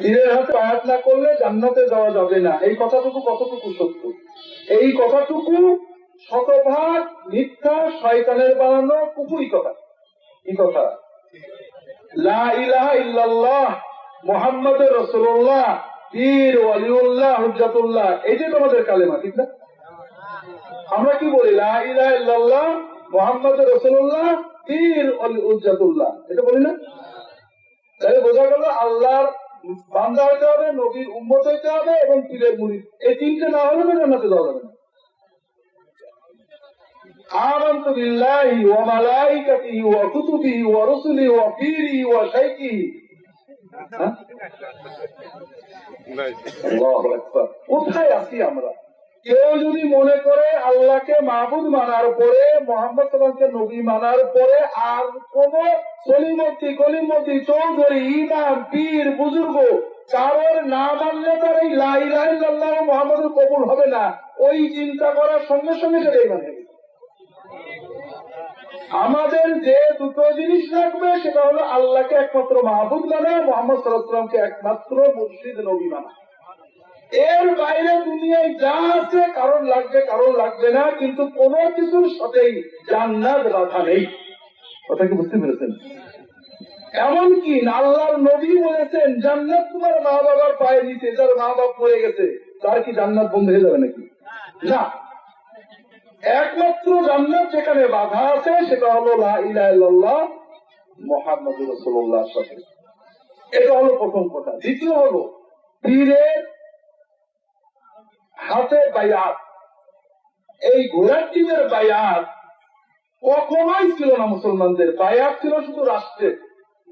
পীরের হাতে আয়াত না করলে জান্নাতে যাওয়া যাবে না। এই কথাটুকু কতটুকু সত্য? এই কথাটুকু শতভাগ মিথ্যা, শয়তানের বানানো কুকুরি কথা। কি কথা, লা ইলাহা ইল্লাল্লাহ মোহাম্মদ রসুল্লাহ পীর ওয়ালিউল্লাহ, হুজ্জাতুল্লাহ। এই যে তোমাদের কালেমা, ঠিক না? আমরা কি বলি? লা ইলাহা ইল্লাল্লাহ মোহাম্মদ রসুল্লাহ পীর এটা বলি না? তাহলে বোঝা গেল আল্লাহর বান্দা হইতে হবে নবীর উম্মত হইতে হবে এবং পীরের মুরিদ এই তিনটে না হলে তো জান্নাতে যাওয়া যাবে না آمنت بالله وملائكته وكتبه ورسله وبيره وشيخه ها؟ আল্লাহু আকবার। কোথায় আছি আমরা কেউ যদি মনে করে আল্লাহকে মাহবুদ মানার পরে মোহাম্মদ সাল্লামকে নবী মানার পরে আর কোন সলিমতি, গলিমতি, চৌধুরী, ইমাম, পীর, বুজুর্গ কারোর না মানলে তার এই লাইলাহ মোহাম্মদ কবুল হবে না। ওই চিন্তা করার সঙ্গে সঙ্গে সেটাই মানে আমাদের যে দুটো জিনিস লাগবে সেটা হলো আল্লাহকে একমাত্র মাহবুদ মানা, মোহাম্মদ সাল্লাহামকে একমাত্র মুর্শিদ নবী মানা। এর বাইরে দুনিয়ায় যা আছে কারণ লাগবে কারণ লাগবে না, কিন্তু কোন কিছুর সাথেই জান্নাত বাধা নেই। কথা কি বুঝতে পেরেছেন? এমনকি আল্লাহর নবী বলেছেন, জান্নাত তোমার মা বাবার পায়ে দিতে, যার মা বাপ মরে গেছে, তার কি জান্নাত বন্ধ হয়ে যাবে নাকি? না। একমাত্র জান্নাত যেখানে বাধা আছে, সেটা হলো লা ইলাহা ইল্লাল্লাহ সাথে। এটা হলো প্রথম কথা। দ্বিতীয় হলো, পীরের হাতে বায়াত। এই ঘোড়ার টিমের বায়াত কখনোই ছিল না মুসলমানদের। বায়াত ছিল শুধু রাষ্ট্রের।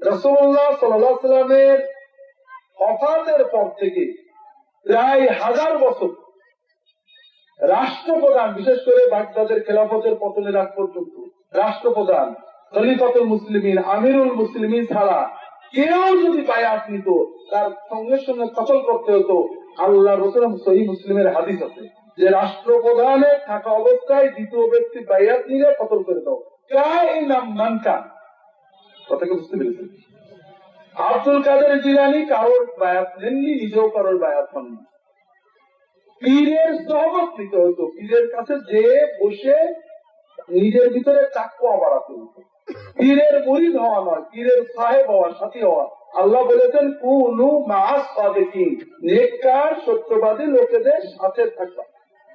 রসুল্লাহ সাল্লাহ সাল্লামের অফাতের পর থেকে প্রায় হাজার বছর রাষ্ট্রপ্রধান, বিশেষ করে বাগদাদের খেলাফতের পতনের আগ পর্যন্ত রাষ্ট্রপ্রধান, খলিফাতুল মুসলিমিন, আমিরুল মুসলিমিন ছাড়া কেউ যদি বায়াত নিত, তার সঙ্গে সঙ্গে কতল করতে হতো। আল্লাহ রসুল সহি মুসলিমের হাদিস আছে যে রাষ্ট্রপ্রধানে থাকা অবস্থায় দ্বিতীয় ব্যক্তি বায়াত নিলে কতল করে দাও। নাম কথাকে বুঝতে পেরেছেন? আব্দুল কাদের জিলানি কারোর বায়াত নেননি, নিজেও কারোর বায়াত হননি। পীরের সহমত নিতে হতো। পীরের কাছে যে বসে নিজের ভিতরে চাকুয়া বাড়াতে হতো। পীরের মুরিদ হওয়া নয়, পীরের সাহেব হওয়া, সাথী হওয়া। আল্লাহ বলেছেন, কুনু মাস সাদেকিন নেককার, সত্যবাদী লোকেদের সাথে থাকবা।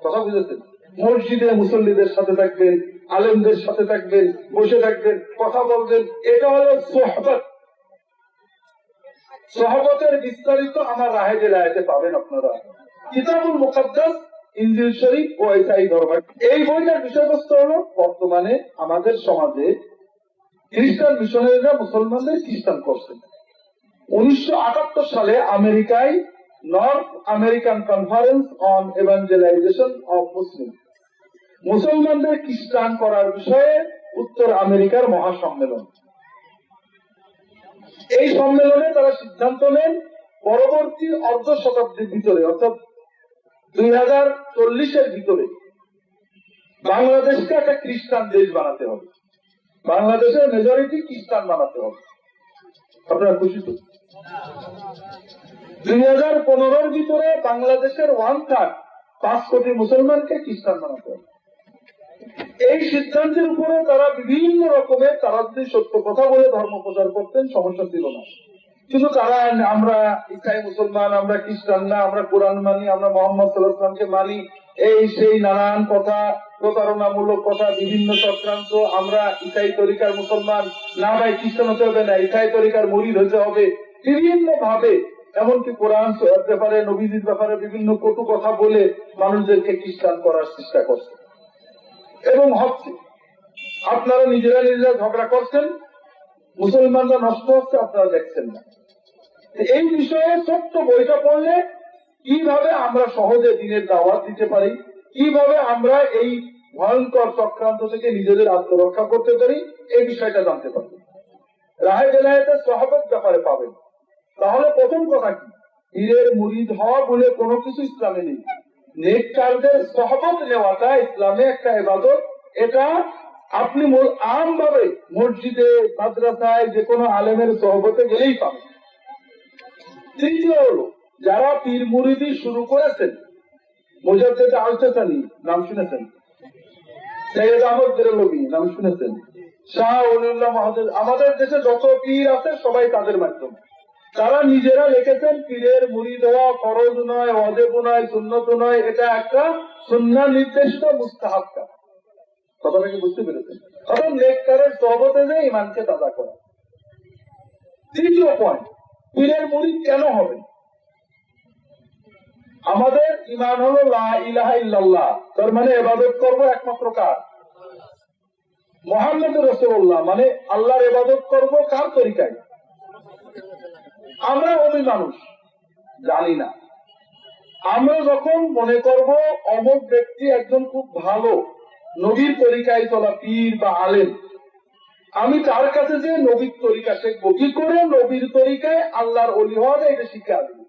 কথা বুঝেছেন? মসজিদে মুসল্লিদের সাথে থাকবেন, আলেমদের সাথে থাকবেন, বসে থাকবেন, কথা বলবেন, এটা হলো সোহবত। সহবতের বিস্তারিত আমার রাহে জেলায়তে পাবেন আপনারা। কিতাবুল মুকদ্দাস ইঞ্জিল শরীফ ও ইসাই দরবার এই বইটার বিষয়বস্তু হলো, বর্তমানে আমাদের সমাজে খ্রিস্টান মিশনারিরা মুসলমানদের খ্রিস্টান করছেন উনিশশো সালে আমেরিকায় North American conference on evangelization of Muslim. মুসলমানদের খ্রিস্টান করার বিষয়ে উত্তর আমেরিকার মহাসম্মেলন। এই সম্মেলনে তারা সিদ্ধান্ত নেন, পরবর্তী অর্ধ শতাব্দীর ভিতরে, অর্থাৎ দুই হাজার চল্লিশের ভিতরে, বাংলাদেশকে একটা খ্রিস্টান দেশ বানাতে হবে। বাংলাদেশের মেজরিটি খ্রিস্টান বানাতে হবে। আপনারা খুশি তো? দুই হাজার পনেরোর ভিতরে বাংলাদেশের ওয়ান থার্ড পাঁচ কোটি মুসলমানকে খ্রিস্টান বানাতে হবে। এই সিদ্ধান্তের উপরে তারা বিভিন্ন রকমের তারা যদি সত্য কথা বলে ধর্ম প্রচার করতেন, সমস্যা ছিল না। কিন্তু তারা আমরা ইসাই মুসলমান, আমরা খ্রিস্টান না, আমরা কোরআন মানি, আমরা মোহাম্মদ সাল্লাহামকে মানি, এই সেই নানান কথা প্রতারণামূলক কথা, বিভিন্ন চক্রান্ত, আমরা ইসাই তরিকার মুসলমান, না ভাই খ্রিস্টান হতে হবে না ইসাই তরিকার মরিদ হতে হবে বিভিন্ন ভাবে এমনকি কোরআন ব্যাপারে, নবীজির ব্যাপারে বিভিন্ন কটু কথা বলে মানুষদেরকে খ্রিস্টান করার চেষ্টা করছে। এবং হচ্ছে, আপনারা নিজেরা নিজেরা ঝগড়া করছেন, মুসলমানরা নষ্ট হচ্ছে, আপনারা দেখছেন না। এই বিষয়ে ছোট্ট বইটা পড়লে কীভাবে আমরা সহজে দিনের দাওয়াত দিতে পারি, কীভাবে আমরা এই ভয়ঙ্কর চক্রান্ত থেকে নিজেদের আত্মরক্ষা করতে পারি, এই বিষয়টা জানতে পারবেন রাহে বেলায়েতের সহবত ব্যাপারে পাবেন। তাহলে প্রথম কথা কি? পীরের মুরিদ হওয়া বলে কোনো কিছু ইসলামে নেই। নেককারদের সহবত নেওয়াটা ইসলামে একটা এবাদত। এটা আপনি আম ভাবে মসজিদে, মাদ্রাসায় যে কোনো আলেমের সহবতে গেলেই পাবেন। তৃতীয় হলো, যারা পীর মুরিদি শুরু করেছেন, মোজাদ্দেদ আলতাসানি, নাম শুনেছেন? আমাদের দেশে যত পীর আছে, সবাই তাদের মাধ্যমে। তারা নিজেরা লিখেছেন, পীরের মুড়ি দেওয়া ফরজ নয় নয়, সুন্নত নয়, এটা একটা সুন্না নির্দেশিত মুস্তাহাব বুঝতে পেরেছেন? কারণ জগতে যে ইমানকে করা। তৃতীয় পয়েন্ট পীরের মুড়ি কেন হবে? আমাদের ইমান হলো লা ইলাহা ইল্লাল্লাহ। তার মানে এবাদত করব একমাত্র কার? মোহাম্মদ রসুল্লাহ মানে আল্লাহর এবাদত করব কার তরিকায়? আমরা অমি মানুষ, জানি না। আমরা যখন মনে করব অমুক ব্যক্তি একজন খুব ভালো, নবীর তরিকায় চলা পীর বা আলেম, আমি তার কাছে যে নবীর তরিকা শিখব কি করে নবীর তরিকায় আল্লাহর অলি হওয়া এটা শিক্ষা দিবে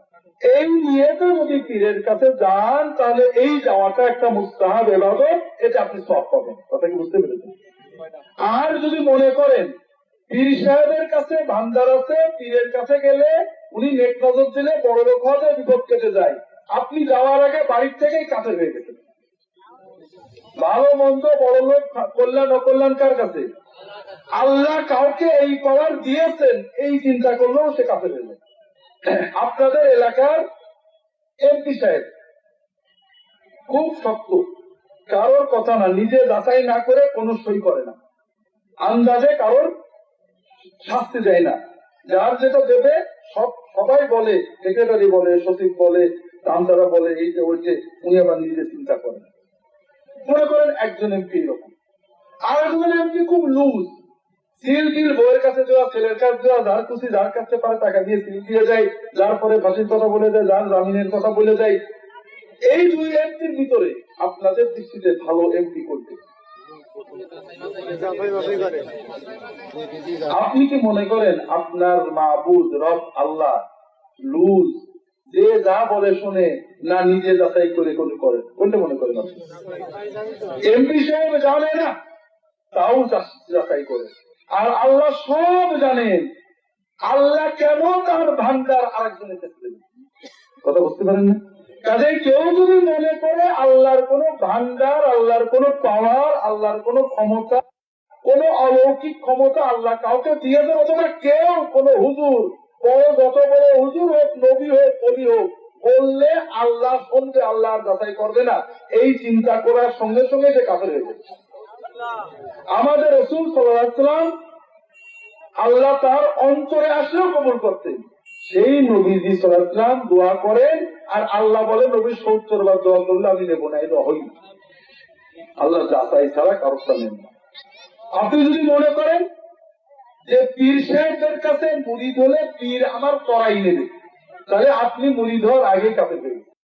এই নিয়ে তো যদি পীরের কাছে যান, তাহলে এই যাওয়াটা একটা মুস্তাহাব এবাদত, এটা আপনি সব পাবেন। কথা কি বুঝতে পেরেছেন? আর যদি মনে করেন, পীর সাহেবের কাছে ভান্ডার আছে, পীরের কাছে গেলে উনি নেট নজর দিলে বড় লোক হওয়া বিপদ কেটে যায়। আপনি যাওয়ার আগে বাড়ির থেকেই কাছে হয়ে গেছেন ভালো, মন্দ, বড় লোক, কল্যাণ, অকল্যাণ কার কাছে? আল্লাহ কাউকে এই পাওয়ার দিয়েছেন, এই চিন্তা করলেও সে কাছে হয়ে যায় আপনাদের এলাকার এমপি সাহেব খুব শক্ত। কারোর কথা না, নিজে যাচাই না করে কোনো সই করে না। আন্দাজে কারোর শাস্তি দেয় না। যার যেটা দেবে, সব, সবাই বলে সেক্রেটারি বলে, সচিব বলে, দামদারা বলে এইটা ওইটে উনি আবার নিজে চিন্তা করেন। মনে করেন একজন এমপি এরকম। আর একজন এমপি খুব লুজ সিল টিল বইয়ের কাছে দেওয়া ছেলের কাছে দেওয়া যার খুশি যার কাছে পারে টাকা দিয়ে সিল দিয়ে যায় যার পরে ফাঁসির কথা বলে যায়, যার জামিনের কথা বলে যায়। এই দুই এমপির ভিতরে আপনাদের দৃষ্টিতে ভালো এমপি করবে আপনি কি মনে করেন আপনার মাহবুদ রব, আল্লাহ, লুজ, যে যা বলে শুনে না নিজে যাচাই করে কোনো করেন? কোনটা মনে করেন এমপি সাহেব জানে না, তাও যাচাই করে। আর আল্লাহ সব জানেন। আল্লাহ কেন তার ভান্ডার আরেকজনের দেবে? কথা বুঝতে পারেন না? কাজে কেউ যদি মনে করে আল্লাহর কোন ভান্ডার, আল্লাহর কোন পাওয়ার, আল্লাহর কোন ক্ষমতা, কোন অলৌকিক ক্ষমতা আল্লাহ কাউকে দিয়েছে অথবা কেউ কোন হুজুর, বড় যত বড় হুজুর হোক, নবী হোক কবি হোক, বললে আল্লাহ শুনবে আল্লাহ যাচাই করবে না। এই চিন্তা করার সঙ্গে সঙ্গে সে কাফের হয়ে যাবে। আমাদের রসুল সাল্লাম আল্লাহ তার অন্তরে আসলেও কবুল করতেন। সেই নবীজি সাল্লাম দোয়া করেন, আর আল্লাহ বলে নবী, সত্তর বার দোয়া করলে আমি নেব না এটা হই আল্লাহ যাচাই ছাড়া কারোর নেন না আপনি যদি মনে করেন যে পীর সাহেবদের কাছে মুড়ি ধরে পীর আমার তরাই নেবে, তাহলে আপনি মুড়ি ধর আগে কাছে পেয়ে